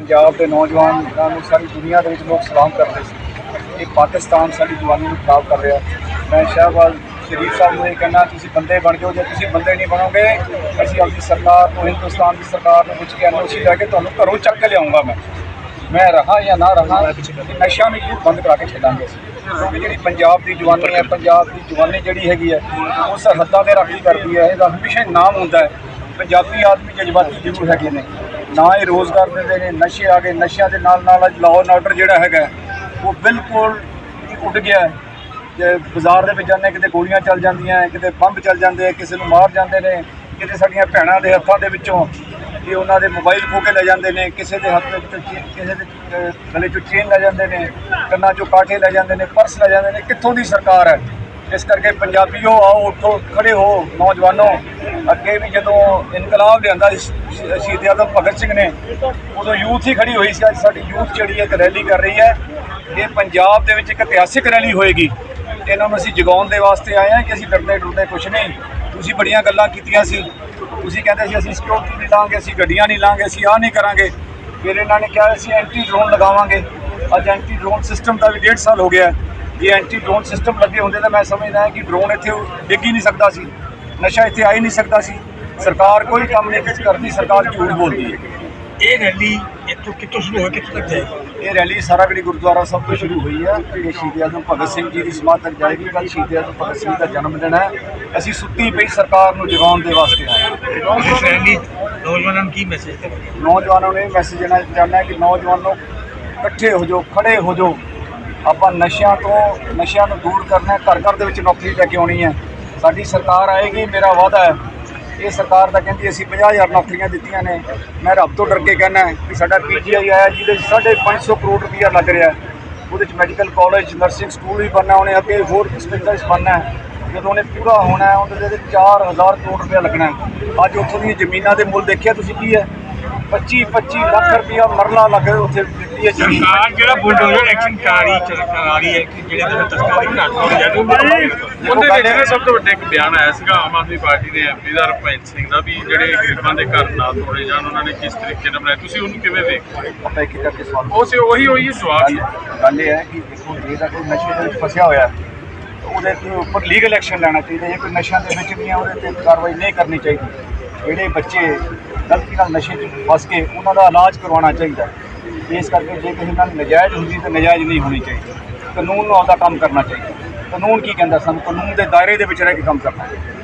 ਪੰਜਾਬ ਦੇ ਨੌਜਵਾਨਾਂ ਨੂੰ ਸਾਰੀ ਦੁਨੀਆ ਦੇ ਵਿੱਚ ਲੋਕ ਸਲਾਮ ਕਰਦੇ ਸੀ। ਇਹ ਪਾਕਿਸਤਾਨ ਸਾਡੀ ਜਵਾਨੀ ਨੂੰ ਖਰਾਬ ਕਰ ਰਿਹਾ। ਮੈਂ ਸ਼ਾਹਬਾਜ਼ ਸ਼ਰੀਫ ਸਾਹਿਬ ਨੂੰ ਇਹ ਕਹਿਣਾ, ਤੁਸੀਂ ਬੰਦੇ ਬਣ ਜਾਓ, ਜੇ ਤੁਸੀਂ ਬੰਦੇ ਨਹੀਂ ਬਣੋਗੇ, ਅਸੀਂ ਆਪਣੀ ਸਰਕਾਰ ਨੂੰ, ਹਿੰਦੁਸਤਾਨ ਦੀ ਸਰਕਾਰ ਨੂੰ ਪੁੱਛ ਕੇ ਐਨਓਸੀ ਲੈ ਕੇ ਤੁਹਾਨੂੰ ਘਰੋਂ ਚੱਕ ਕੇ ਲਿਆਉਂਗਾ ਮੈਂ। ਮੈਂ ਰਹਾ ਜਾਂ ਨਾ ਰਹਾ ਨਸ਼ਾ ਨੂੰ ਜ਼ਰੂਰ ਬੰਦ ਕਰਾ ਕੇ ਛੱਡਾਂਗੇ। ਅਸੀਂ। ਜਿਹੜੀ ਪੰਜਾਬ ਦੀ ਜਵਾਨੀ ਹੈ, ਪੰਜਾਬ ਦੀ ਜਵਾਨੀ ਜਿਹੜੀ ਹੈਗੀ ਹੈ, ਉਹ ਸਰਹੱਦਾਂ ਤੇ ਰਾਖੀ ਕਰਦੀ ਹੈ, ਇਹਦਾ ਹਮੇਸ਼ਾ ਹੀ ਨਾਮ ਹੁੰਦਾ ਹੈ। ਪੰਜਾਬੀ ਆਦਮੀ ਜਜ਼ਬਾਤੀ ਜ਼ਰੂਰ ਹੈਗੇ ਨੇ। ਨਾ ਹੀ ਰੋਜ਼ਗਾਰ ਦਿੰਦੇ ਨੇ ਨਸ਼ੇ ਆ ਗਏ ਨਸ਼ਿਆਂ ਦੇ ਨਾਲ ਨਾਲ ਅੱਜ ਲਾਅ ਐਂਡ ਆਰਡਰ ਜਿਹੜਾ ਹੈਗਾ ਉਹ ਬਿਲਕੁਲ ਉੱਡ ਗਿਆ ਹੈ। ਬਾਜ਼ਾਰ ਦੇ ਵਿੱਚ ਜਾਂਦੇ ਕਿਤੇ ਗੋਲੀਆਂ ਚੱਲ ਜਾਂਦੀਆਂ ਕਿਤੇ ਬੰਬ ਚੱਲ ਜਾਂਦੇ ਕਿਸੇ ਨੂੰ ਮਾਰ ਜਾਂਦੇ ਨੇ ਕਿਤੇ ਸਾਡੀਆਂ ਭੈਣਾਂ ਦੇ ਹੱਥਾਂ ਦੇ ਵਿੱਚੋਂ ਇਹ ਉਹਨਾਂ ਦੇ ਮੋਬਾਈਲ ਖੋ ਕੇ ਲੈ ਜਾਂਦੇ ਨੇ ਕਿਸੇ ਦੇ ਹੱਥ ਵਿੱਚ ਕਿਸੇ ਦੇ ਅਹ, ਗਲੇ ਚੋਂ ਚੇਨ ਲੈ ਜਾਂਦੇ ਨੇ ਕੰਨਾਂ ਚੋਂ ਕਾਠੇ ਲੈ ਜਾਂਦੇ ਨੇ ਪਰਸ ਲੈ ਜਾਂਦੇ ਨੇ ਕਿੱਥੋਂ ਦੀ ਸਰਕਾਰ ਹੈ? ਇਸ ਕਰਕੇ ਪੰਜਾਬੀਓ ਆਓ ਉੱਠੋ ਖੜੇ ਹੋ ਨੌਜਵਾਨੋ ਅੱਗੇ ਵੀ ਜਦੋਂ ਇਨਕਲਾਬ ਲਿਆਂਦਾ ਸ਼ਹੀਦ ਆਜ਼ਮ ਭਗਤ ਸਿੰਘ ਨੇ, ਉਦੋਂ ਯੂਥ ਹੀ ਖੜੀ ਹੋਈ ਸੀ। ਅੱਜ ਸਾਡੀ ਯੂਥ ਜਿਹੜੀ ਹੈ ਇੱਕ ਰੈਲੀ ਕਰ ਰਹੀ ਹੈ। ਇਹ ਪੰਜਾਬ ਦੇ ਵਿੱਚ ਇੱਕ ਇਤਿਹਾਸਿਕ ਰੈਲੀ ਹੋਏਗੀ। ਇਹਨਾਂ ਨੂੰ ਅਸੀਂ ਜਗਾਉਣ ਦੇ ਵਾਸਤੇ ਆਏ ਹਾਂ ਕਿ ਅਸੀਂ ਡਰਦੇ ਡਰਦੇ ਕੁਝ ਨਹੀਂ। ਤੁਸੀਂ ਬੜੀਆਂ ਗੱਲਾਂ ਕੀਤੀਆਂ ਸੀ। ਤੁਸੀਂ ਕਹਿੰਦੇ ਸੀ, ਅਸੀਂ ਸਿਕਿਉਰਿਟੀ ਨਹੀਂ ਲਾਂਗੇ, ਅਸੀਂ ਗੱਡੀਆਂ ਨਹੀਂ ਲਾਂਗੇ, ਅਸੀਂ ਆਹ ਨਹੀਂ ਕਰਾਂਗੇ। ਫਿਰ ਇਹਨਾਂ ਨੇ ਕਿਹਾ, ਅਸੀਂ ਐਂਟੀ ਡਰੋਨ ਲਗਾਵਾਂਗੇ। ਅੱਜ ਐਂਟੀ ਡਰੋਨ ਸਿਸਟਮ ਦਾ ਵੀ ਡੇਢ ਸਾਲ ਹੋ ਗਿਆ। ਹੈ। ਜੇ ਐਂਟੀ ਡਰੋਨ ਸਿਸਟਮ ਲੱਗੇ ਹੁੰਦੇ ਤਾਂ ਮੈਂ ਸਮਝਦਾ ਹਾਂ ਕਿ ਡਰੋਨ ਇੱਥੇ ਡਿੱਗ ਹੀ ਨਹੀਂ ਸਕਦਾ ਸੀ। ਨਸ਼ਾ ਇੱਥੇ ਆ ਹੀ ਨਹੀਂ ਸਕਦਾ ਸੀ। ਸਰਕਾਰ ਕੋਈ ਕੰਮ ਨਹੀਂ ਕਰਦੀ ਸਰਕਾਰ ਝੂਠ ਬੋਲਦੀ ਹੈ। ਇਹ ਰੈਲੀ ਇੱਥੋਂ ਕਿੱਥੋਂ ਸ਼ੁਰੂ ਹੋਈ ਕਿੱਥੋਂ ਤੱਕ ਜਾਏਗੀ? ਇਹ ਰੈਲੀ ਸਾਰਾਗੜੀ ਗੁਰਦੁਆਰਾ ਸਾਹਿਬ ਤੋਂ ਸ਼ੁਰੂ ਹੋਈ ਹੈ ਇਹ ਸ਼ਹੀਦ ਆਜ਼ਮ ਭਗਤ ਸਿੰਘ ਜੀ ਦੀ ਸਮਾਧ ਤੱਕ ਜਾਏਗੀ। ਕੱਲ ਸ਼ਹੀਦ ਆਜ਼ਮ ਭਗਤ ਸਿੰਘ ਦਾ ਜਨਮ ਦਿਨ ਹੈ। ਅਸੀਂ ਸੁੱਤੀ ਪਈ ਸਰਕਾਰ ਨੂੰ ਜਗਾਉਣ ਦੇ ਵਾਸਤੇ ਆਏ ਹਾਂ। ਇਸ ਰੈਲੀ ਨੌਜਵਾਨਾਂ ਨੂੰ ਕੀ ਮੈਸੇਜ ਦੇਣਾ ਨੌਜਵਾਨਾਂ ਨੂੰ ਇਹ ਮੈਸੇਜ ਦੇਣਾ ਚਾਹੁੰਦਾ ਕਿ ਨੌਜਵਾਨੋ ਇਕੱਠੇ ਹੋ ਜਾਓ ਖੜੇ ਹੋ ਜਾਓ। ਆਪਾਂ ਨਸ਼ਿਆਂ ਤੋਂ ਨਸ਼ਿਆਂ ਨੂੰ ਦੂਰ ਕਰਨਾ ਹੈ। ਘਰ ਘਰ ਦੇ ਵਿੱਚ ਨੌਕਰੀ ਲੈ ਕੇ ਆਉਣੀ ਹੈ। ਸਾਡੀ ਸਰਕਾਰ ਆਏਗੀ, ਮੇਰਾ ਵਾਅਦਾ ਹੈ। ਇਹ ਸਰਕਾਰ ਤਾਂ ਕਹਿੰਦੀ ਅਸੀਂ 50000 ਨੌਕਰੀਆਂ ਦਿੱਤੀਆਂ ਨੇ। ਮੈਂ ਰੱਬ ਤੋਂ ਡਰ ਕੇ ਕਹਿੰਦਾ ਕਿ ਸਾਡਾ ਪੀਜੀਆਈ ਆਇਆ, ਜਿਹਦੇ 'ਚ ਸਾਢੇ ਪੰਜ ਸੌ ਕਰੋੜ ਰੁਪਇਆ ਲੱਗ ਰਿਹਾ ਉਹਦੇ 'ਚ ਮੈਡੀਕਲ ਕਾਲਜ, ਨਰਸਿੰਗ ਸਕੂਲ ਵੀ ਬਣਨਾ, ਉਹਨੇ ਅੱਗੇ ਹੋਰ ਸਪੈਸ਼ਲਿਸਟ ਬਣਨਾ ਜਦੋਂ ਉਹਨੇ ਪੂਰਾ ਹੋਣਾ ਹੈ, ਉਹਦੇ ਦੇ 4000 ਕਰੋੜ ਰੁਪਇਆ ਲੱਗਣਾ ਅੱਜ ਉੱਥੋਂ ਦੀਆਂ ਜ਼ਮੀਨਾਂ ਦੇ ਮੁੱਲ ਦੇਖਿਆ ਤੁਸੀਂ ਕੀ ਹੈ? 25 25 ਲੱਖ ਰੁਪਇਆ ਮਰਲਾ ਲੱਗ ਉੱਥੇ ਹੈ ਸਰਕਾਰ ਜਿਹੜਾ ਬੁਲਡੋਜ਼ਰ ਐਕਸ਼ਨ ਕਰ ਰਹੀ ਚੱਲ ਕਰਾ ਰਹੀ ਹੈ ਕਿ ਜਿਹੜੇ ਦੇ ਤਸਕਰੀ ਘੱਟ ਹੋ ਉਹਦੇ ਵਿੱਚ ਨਾ ਸਭ ਤੋਂ ਵੱਡਾ ਇੱਕ ਬਿਆਨ ਆਇਆ ਸੀਗਾ ਆਮ ਆਦਮੀ ਪਾਰਟੀ ਦੇ ਐਮਪੀ ਦਾ ਰਪੈਂਤ ਸਿੰਘ ਦਾ ਵੀ ਜਿਹੜੇ ਗਰੀਬਾਂ ਦੇ ਘਰ ਨਾ ਤੋੜੇ ਜਾਣ ਉਹਨਾਂ ਨੇ ਕਿਸ ਤਰੀਕੇ ਨਾਲ ਬਣਾਇਆ। ਤੁਸੀਂ ਉਹਨੂੰ ਕਿਵੇਂ ਦੇਖਦੇ ਹੋ? ਆਪਾਂ ਇੱਕ ਇੱਕ ਕਰਕੇ ਸਵਾਲ ਉਹ ਸੇ ਉਹੀ ਉਹੀ ਸਵਾਲ ਗੱਲ ਇਹ ਹੈ ਕਿ ਦੇਖੋ ਜੇ ਤਾਂ ਕੋਈ ਨਸ਼ੇ ਦੇ ਵਿੱਚ ਫਸਿਆ ਹੋਇਆ ਹੈ, ਉਹਦੇ ਤੇ ਉੱਪਰ ਲੀਗਲ ਐਕਸ਼ਨ ਲੈਣਾ ਚਾਹੀਦਾ। ਜੇ ਕੋਈ ਨਸ਼ਿਆਂ ਦੇ ਵਿੱਚ ਵੀ ਹੈ ਉਹਦੇ ਤੇ ਕਾਰਵਾਈ ਨਹੀਂ ਕਰਨੀ ਚਾਹੀਦੀ। ਜਿਹੜੇ ਬੱਚੇ ਗਲਤੀ ਨਾਲ ਨਸ਼ੇ 'ਚ ਫਸ ਕੇ ਉਹਨਾਂ ਦਾ ਇਲਾਜ ਕਰਵਾਉਣਾ ਚਾਹੀਦਾ ਇਸ ਕਰਕੇ ਜੇ ਕਿਸੇ ਨਾਲ ਨਜਾਇਜ਼ ਹੁੰਦੀ ਤਾਂ ਨਜਾਇਜ਼ ਨਹੀਂ ਹੋਣੀ ਚਾਹੀਦੀ। ਕਾਨੂੰਨ ਨੂੰ ਆਪਦਾ ਕੰਮ ਕਰਨਾ ਚਾਹੀਦਾ। ਕਾਨੂੰਨ ਕੀ ਕਹਿੰਦਾ ਸਾਨੂੰ? ਕਾਨੂੰਨ ਦੇ ਦਾਇਰੇ ਦੇ ਵਿੱਚ ਰਹਿ ਕੇ ਕੰਮ ਕਰਨਾ ਚਾਹੀਦਾ।